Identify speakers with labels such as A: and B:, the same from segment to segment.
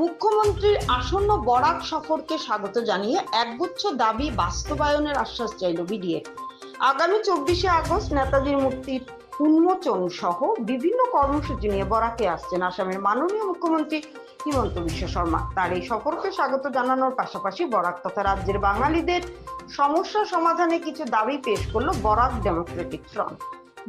A: মুখ্যমন্ত্রীর আসন্ন বরাক সফরকে স্বাগত জানিয়ে একগুচ্ছ দাবি বাস্তবায়নের আশ্বাস চাইল বিডিএফ আগামী চব্বিশে আগস্ট নেতাজির মূর্তির উন্মোচন সহ বিভিন্ন কর্মসূচি নিয়ে বরাকে আসছেন আসামের মাননীয় মুখ্যমন্ত্রী হিমন্ত বিশ্ব শর্মা। তার এই সফরকে স্বাগত জানানোর পাশাপাশি বরাক তথা রাজ্যের বাঙালিদের সমস্যা সমাধানে কিছু দাবি পেশ করল বরাক ডেমোক্রেটিক ফ্রন্ট।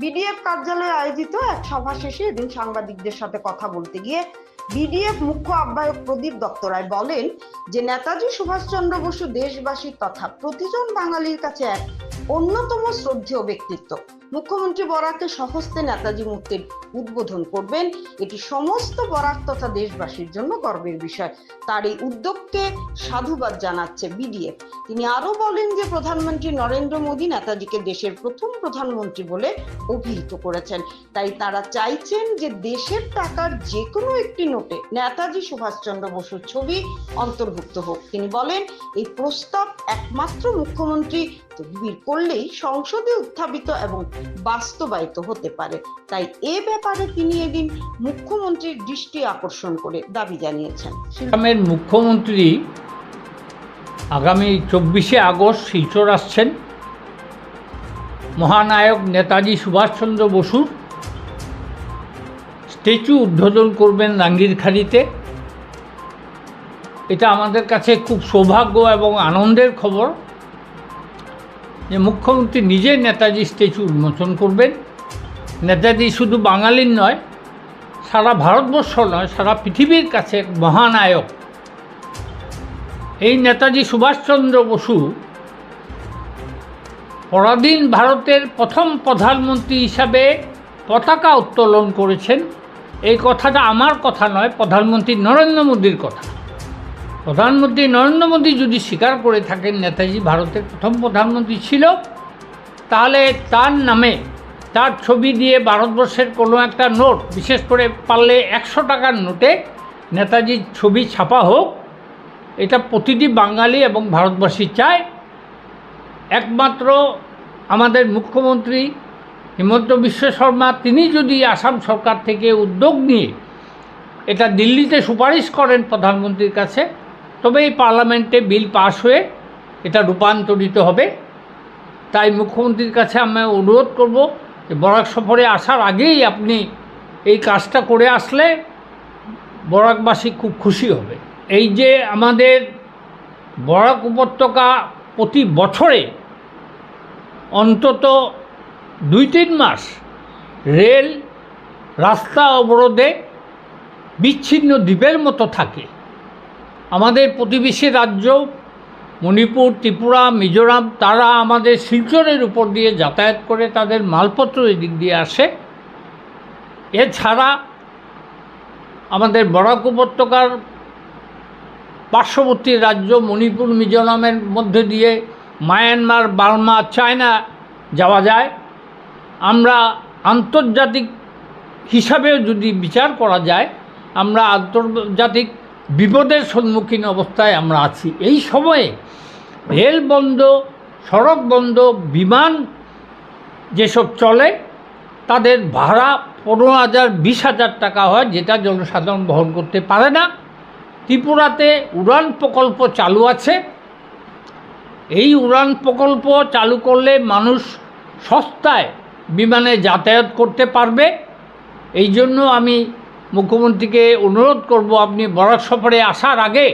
A: বিডিএফ কার্যালয়ে আয়োজিত এক সভা শেষে এদিন সাংবাদিকদের সাথে কথা বলতে গিয়ে বিডিএফ মুখ্য আহ্বায়ক প্রদীপ দত্ত রায় বলেন যে, নেতাজি সুভাষচন্দ্র বসু দেশবাসীর তথা প্রতিজন বাঙালির কাছে এক। অন্যতম শ্রদ্ধেয় ব্যক্তিত্ব। মুখ্যমন্ত্রী বরাকে সহস্তে নেতাজি মূর্তির উদ্বোধন করবেন। এটি সমস্ত বরাক তথা দেশবাসীর জন্য গর্বের বিষয়। তার এই উদ্যোগকে সাধুবাদ জানাচ্ছে বিডিএফ। তিনি আরও বলেন যে, প্রধানমন্ত্রী নরেন্দ্র মোদী নেতাজিকে দেশের প্রথম প্রধানমন্ত্রী বলে অভিহিত করেছেন। তাই তারা চাইছেন যে, দেশের টাকার যে কোনো একটি নোটে নেতাজি সুভাষচন্দ্র বসুর ছবি অন্তর্ভুক্ত হোক। তিনি বলেন, এই প্রস্তাব একমাত্র মুখ্যমন্ত্রী তদবির করলেই সংসদে উত্থাপিত এবং বাস্তবায়িত হতে পারে। তাই এ ব্যাপারে তিনি এদিন মুখ্যমন্ত্রীর দৃষ্টি আকর্ষণ করে দাবি জানিয়েছেন।
B: আসামের মুখ্যমন্ত্রী আগামী চব্বিশে আগস্ট শিলচর আসছেন। মহানায়ক নেতাজি সুভাষচন্দ্র বসুর স্ট্যাচু উদ্বোধন করবেন রাঙ্গিরখাড়িতে এটা আমাদের কাছে খুব সৌভাগ্য এবং আনন্দের খবর যে মুখ্যমন্ত্রী নিজে নেতাজি স্ট্যাচু উন্মোচন করবেন। নেতাজি শুধু বাঙালির নয়, সারা ভারতবর্ষ নয়, সারা পৃথিবীর কাছে এক মহানায়ক। এই নেতাজি সুভাষচন্দ্র বসু পরাধীন ভারতের প্রথম প্রধানমন্ত্রী হিসাবে পতাকা উত্তোলন করেছেন। এই কথাটা আমার কথা নয়, প্রধানমন্ত্রী নরেন্দ্র মোদীর কথা। প্রধানমন্ত্রী নরেন্দ্র মোদী যদি স্বীকার করে থাকেন, নেতাজি ভারতের প্রথম প্রধানমন্ত্রী ছিল, তাহলে তার নামে তার ছবি দিয়ে ভারতবর্ষের কোনো একটা নোট, বিশেষ করে পারলে একশো টাকার নোটে নেতাজির ছবি ছাপা হোক, এটা প্রতিটি বাঙালি এবং ভারতবাসী চায়। একমাত্র আমাদের মুখ্যমন্ত্রী হিমন্ত বিশ্ব শর্মা, তিনি যদি আসাম সরকার থেকে উদ্যোগ নিয়ে এটা দিল্লিতে সুপারিশ করেন প্রধানমন্ত্রীর কাছে তবে এই পার্লামেন্টে বিল পাশ হয়ে এটা রূপান্তরিত হবে। তাই মুখ্যমন্ত্রীর কাছে আমি অনুরোধ করব যে বরাক সফরে আসার আগেই আপনি এই কাজটা করে আসলে বরাকবাসী খুব খুশি হবে। এই যে আমাদের বরাক উপত্যকা প্রতি বছরে অন্তত দুই তিন মাস রেল রাস্তা অবরোধে বিচ্ছিন্ন দ্বীপের মতো থাকে। আমাদের প্রতিবেশী রাজ্য মণিপুর, ত্রিপুরা, মিজোরাম, তারা আমাদের শিলচরের উপর দিয়ে যাতায়াত করে তাদের মালপত্র এদিক দিয়ে আসে। এছাড়া আমাদের বরাক উপত্যকার পার্শ্ববর্তী রাজ্য মণিপুর, মিজোরামের মধ্যে দিয়ে মায়ানমার, বার্মা, চায়না যাওয়া যায়। আমরা আন্তর্জাতিক হিসাবেও যদি বিচার করা যায়, আমরা আন্তর্জাতিক বিপদের সম্মুখীন অবস্থায় আমরা আছি। এই সময়ে রেল বন্ধ, সড়ক বন্ধ, বিমান যেসব চলে, তাদের ভাড়া পনেরো হাজার, বিশ হাজার টাকা হয়, যেটা জনসাধারণ বহন করতে পারে না। ত্রিপুরাতে উড়ান প্রকল্প চালু আছে। এই উড়ান প্রকল্প চালু করলে মানুষ সস্তায় বিমানে যাতায়াত করতে পারবে। এই জন্য আমি মুখ্যমন্ত্রীকে অনুরোধ করব, আপনি বরাক সফরে আসার আগে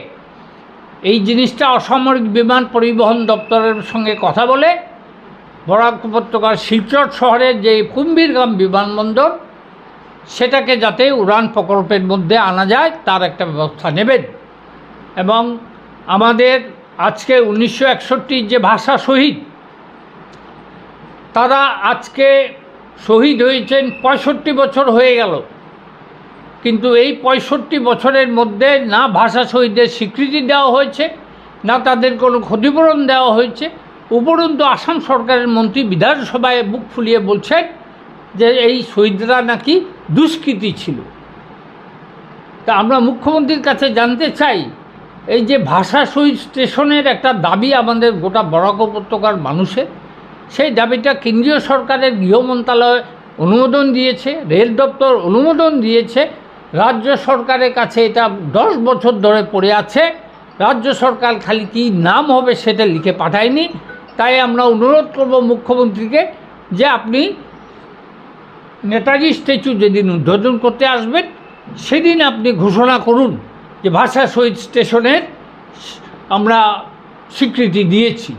B: এই জিনিসটা অসামরিক বিমান পরিবহন দপ্তরের সঙ্গে কথা বলে বরাক উপত্যকার শিলচর শহরের যে কুম্ভীরগাম বিমানবন্দর, সেটাকে যাতে উড়ান প্রকল্পের মধ্যে আনা যায়, তার একটা ব্যবস্থা নেবেন। এবং আমাদের আজকে উনিশশো একষট্টির যে ভাষা শহীদ, তারা আজকে শহীদ হয়েছেন পঁয়ষট্টি বছর হয়ে গেল। কিন্তু এই পঁয়ষট্টি বছরের মধ্যে না ভাষা শহীদদের স্বীকৃতি দেওয়া হয়েছে, না তাদের কোনো ক্ষতিপূরণ দেওয়া হয়েছে। উপরন্তু আসাম সরকারের মন্ত্রী বিধানসভায় বুক ফুলিয়ে বলছেন যে এই শহীদরা নাকি দুষ্কৃতী ছিল। তা আমরা মুখ্যমন্ত্রীর কাছে জানতে চাই, এই যে ভাষা শহীদ স্টেশনের একটা দাবি আমাদের গোটা বরাক উপত্যকার মানুষের, সেই দাবিটা কেন্দ্রীয় সরকারের গৃহ মন্ত্রণালয় অনুমোদন দিয়েছে, রেল দপ্তর অনুমোদন দিয়েছে রাজ্য সরকারের কাছে এটা দশ বছর ধরে পড়ে আছে। রাজ্য সরকার খালি কি নাম হবে সেটা লিখে পাঠায়নি। তাই আমরা অনুরোধ করব মুখ্যমন্ত্রীকে যে আপনি নেতাজি স্ট্যাচু যেদিন উদ্বোধন করতে আসবেন, সেদিন আপনি ঘোষণা করুন যে ভাষা শহীদ স্টেশনের আমরা স্বীকৃতি দিয়েছি।